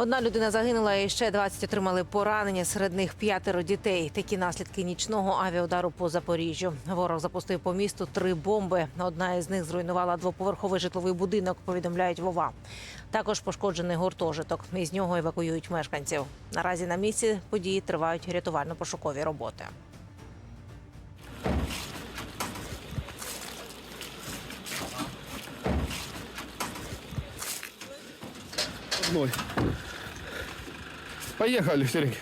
Одна людина загинула і ще 20 отримали поранення. Серед них п'ятеро дітей. Такі наслідки нічного авіаудару по Запоріжжю. Ворог запустив по місту три бомби. Одна із них зруйнувала двоповерховий житловий будинок. Повідомляють Вова. Також пошкоджений гуртожиток. Із нього евакуюють мешканців. Наразі на місці події тривають рятувально-пошукові роботи. Одной. Поехали, Сергей.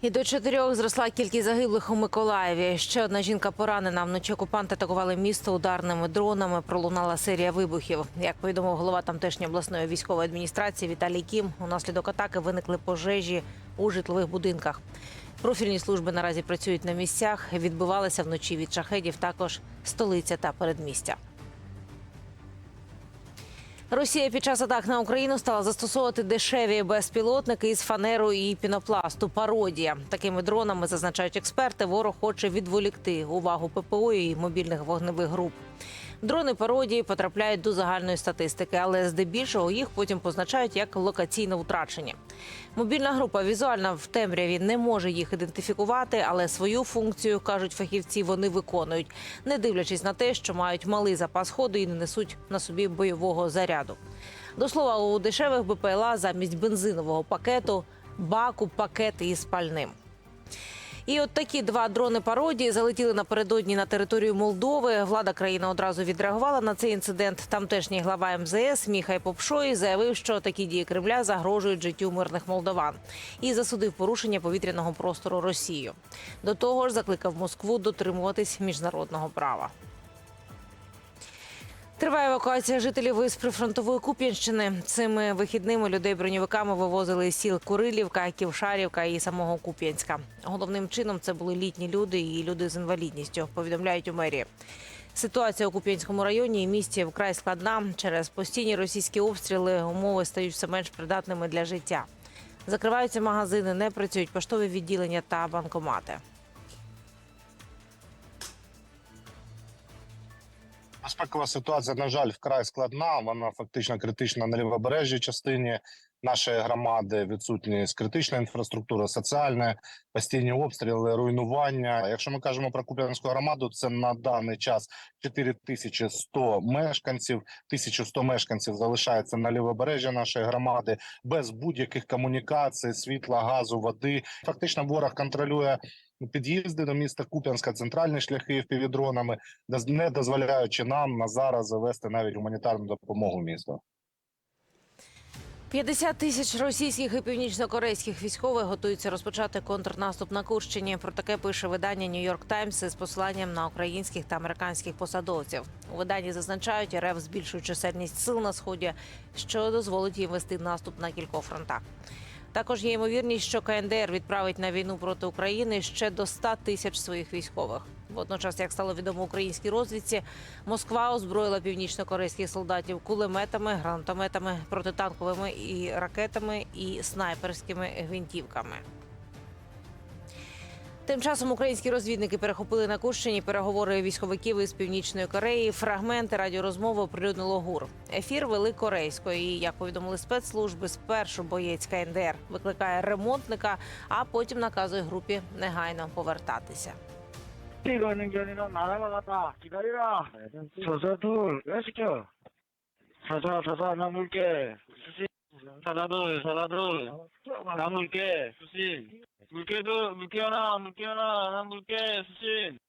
І до чотирьох зросла кількість загиблих у Миколаєві. Ще одна жінка поранена. Вночі окупанти атакували місто ударними дронами. Пролунала серія вибухів. Як повідомив голова тамтешньої обласної військової адміністрації Віталій Кім, унаслідок атаки виникли пожежі у житлових будинках. Профільні служби наразі працюють на місцях. Відбивалися вночі від шахедів також столиця та передмістя. Росія під час атак на Україну стала застосовувати дешеві безпілотники із фанеру і пінопласту. Пародія такими дронами зазначають експерти. Ворог хоче відволікти увагу ППО і мобільних вогневих груп. Дрони пародії потрапляють до загальної статистики, але здебільшого їх потім позначають як локаційно втрачені. Мобільна група візуально в темряві не може їх ідентифікувати, але свою функцію кажуть фахівці. Вони виконують, не дивлячись на те, що мають малий запас ходу і не несуть на собі бойового заряду. До слова, у дешевих БПЛА замість бензинового пакету баку пакет із пальним. І от такі два дрони пародії залетіли напередодні на територію Молдови. Влада країни одразу відреагувала на цей інцидент. Тамтешній глава МЗС Міхай Попшой заявив, що такі дії Кремля загрожують життю мирних молдован і засудив порушення повітряного простору Росію. До того ж, закликав Москву дотримуватись міжнародного права. Триває евакуація жителів із прифронтової Куп'янщини. Цими вихідними людей броньовиками вивозили із сіл Курилівка, Ківшарівка і самого Куп'янська. Головним чином це були літні люди і люди з інвалідністю. Повідомляють у мерії. Ситуація у Куп'янському районі і місті вкрай складна. Через постійні російські обстріли умови стають все менш придатними для життя. Закриваються магазини, не працюють поштові відділення та банкомати. Безпекова ситуація, на жаль, вкрай складна. Вона фактично критична на лівобережжій частині нашої громади. Відсутність критичної інфраструктури, соціальне, постійні обстріли, руйнування. Якщо ми кажемо про Куп'янську громаду, це на даний час 4100 мешканців. 1100 мешканців залишається на лівобережжі нашої громади без будь-яких комунікацій, світла, газу, води. Фактично, ворог контролює. Під'їзди до міста Куп'янська, центральні шляхи впівдронами, доз- не дозволяючи нам на зараз завести навіть гуманітарну допомогу місту. 50 тисяч російських і північнокорейських військових готуються розпочати контрнаступ на Курщині. Про таке пише видання Нью-Йорк Таймс з посиланням на українських та американських посадовців. У виданні зазначають, РФ збільшує чисельність сил на сході, що дозволить їм вести наступ на кількох фронтах. Також є ймовірність, що КНДР відправить на війну проти України ще до 100 тисяч своїх військових. Водночас, як стало відомо українській розвідці, Москва озброїла північно-корейських солдатів кулеметами, гранатометами, протитанковими і ракетами і снайперськими гвинтівками. Тим часом українські розвідники перехопили на Курщині переговори військовиків із північної Кореї. Фрагменти радіорозмови оприлюднило ГУР. Ефір вели корейською. І як повідомили спецслужби, спершу боєць КНДР викликає ремонтника, а потім наказує групі негайно повертатися. 이거 하는 게 아니라 나라가 갔다 기다리라 서서 둘 외시켜 서서 서서 나물게 수신 사다들 사다들 나물게 수신 물개도 물개 하나 물개 하나 나물게 수신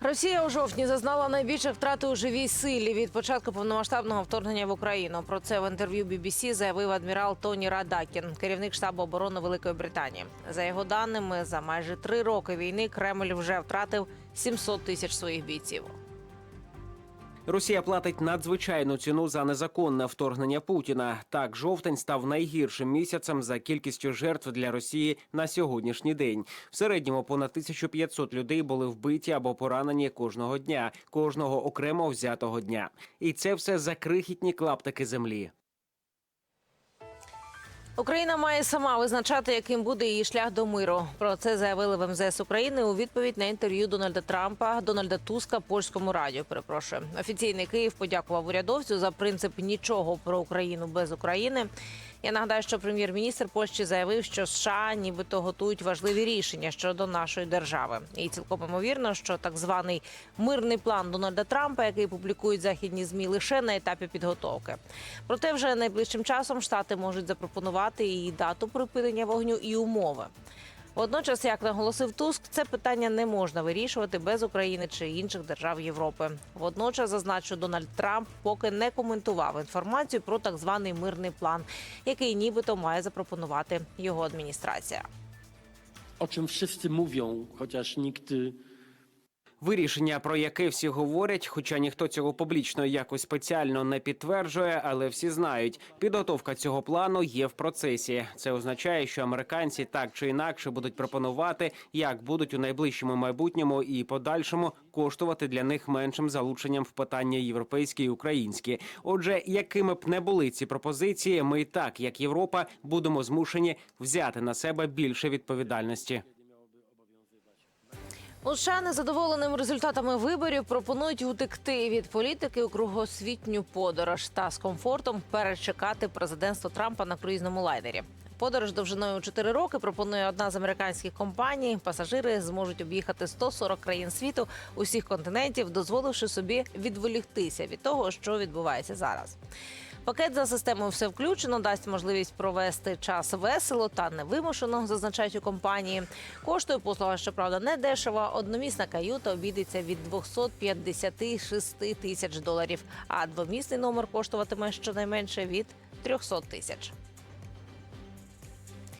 Росія у жовтні зазнала найбільших втрат у живій силі від початку повномасштабного вторгнення в Україну. Про це в інтерв'ю BBC заявив адмірал Тоні Радакін, керівник штабу оборони Великої Британії. За його даними, за майже три роки війни Кремль вже втратив 700 тисяч своїх бійців. Росія платить надзвичайну ціну за незаконне вторгнення Путіна. Так, жовтень став найгіршим місяцем за кількістю жертв для Росії на сьогоднішній день. В середньому понад 1500 людей були вбиті або поранені кожного дня, кожного окремо взятого дня. І це все за крихітні клаптики землі. Україна має сама визначати, яким буде її шлях до миру. Про це заявили в МЗС України у відповідь на інтерв'ю Дональда Трампа, Дональда Туска польському радіо. Перепрошую, офіційний Київ подякував урядовцю за принцип нічого про Україну без України. Я нагадаю, що прем'єр-міністр Польщі заявив, що США нібито готують важливі рішення щодо нашої держави. І цілком імовірно, що так званий мирний план Дональда Трампа, який публікують західні змі, лише на етапі підготовки. Проте вже найближчим часом штати можуть запропонувати і дату припинення вогню, і умови. Водночас, як наголосив Туск, це питання не можна вирішувати без України чи інших держав Європи. Водночас, зазначу, Дональд Трамп поки не коментував інформацію про так званий мирний план, який нібито має запропонувати його адміністрація. o czym wszyscy хоча ж ніхто. Вирішення, про яке всі говорять, хоча ніхто цього публічно якось спеціально не підтверджує, але всі знають, підготовка цього плану є в процесі. Це означає, що американці так чи інакше будуть пропонувати, як будуть у найближчому майбутньому і подальшому коштувати для них меншим залученням в питання європейські і українські. Отже, якими б не були ці пропозиції, ми і так, як Європа, будемо змушені взяти на себе більше відповідальності. США незадоволеним результатами виборів пропонують утекти від політики у кругосвітню подорож та з комфортом перечекати президентство Трампа на круїзному лайнері. Подорож довжиною у 4 роки пропонує одна з американських компаній. Пасажири зможуть об'їхати 140 країн світу усіх континентів, дозволивши собі відволіктися від того, що відбувається зараз. Пакет за системою все включено, дасть можливість провести час весело та невимушено, зазначають у компанії. Коштує послуга, щоправда, не дешева. Одномісна каюта обійдеться від 256 тисяч доларів, а двомісний номер коштуватиме щонайменше від 300 тисяч.